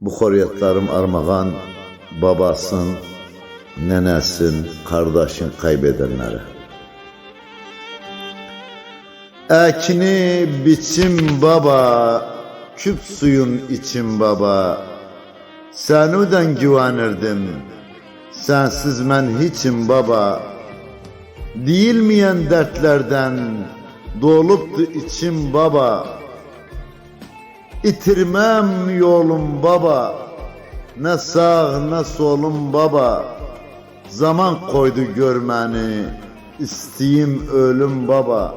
Bu xoriyatlarım armağan babasın, nənəsin, qardaşın kaybedenlere. Ekini biçim baba, küp suyun için baba. Sənüdən güvənirdim, sensiz mən hiçim baba. Deyilmeyen dertlerden doluptu içim baba. İtirmem yolum baba. Ne sağ ne solum baba. Zaman koydu görmeni. isteyim ölüm baba.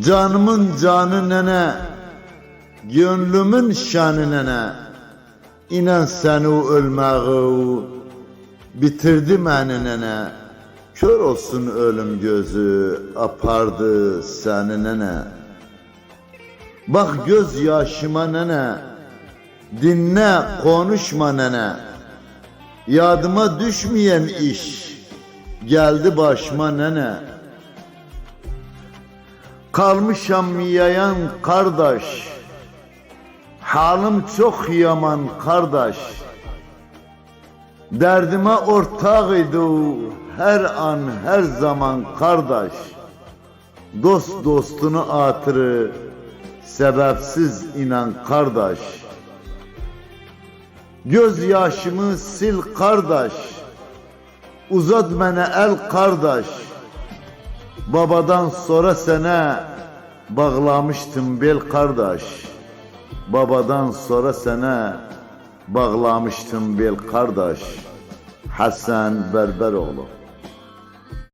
Canımın canı nene. Gönlümün şanı nene. İnan seni ölmeği bitirdi məni nene. Kör olsun ölüm gözü apardı seni nene. Bak göz yaşıma nene. Dinle konuşma nene. Yadıma düşmeyen iş geldi başıma nene. Kalmışam yayan kardeş. Halim çok yaman kardeş. Derdime ortak idi her an her zaman kardeş. Dost dostunu atırı sebepsiz inan kardeş. Göz yaşımı sil kardeş. Uzat bana el kardeş. Babadan sonra sana bağlamıştım bel kardeş. Babadan sonra sana bağlamıştım bel kardeş. Hasan Berberoğlu.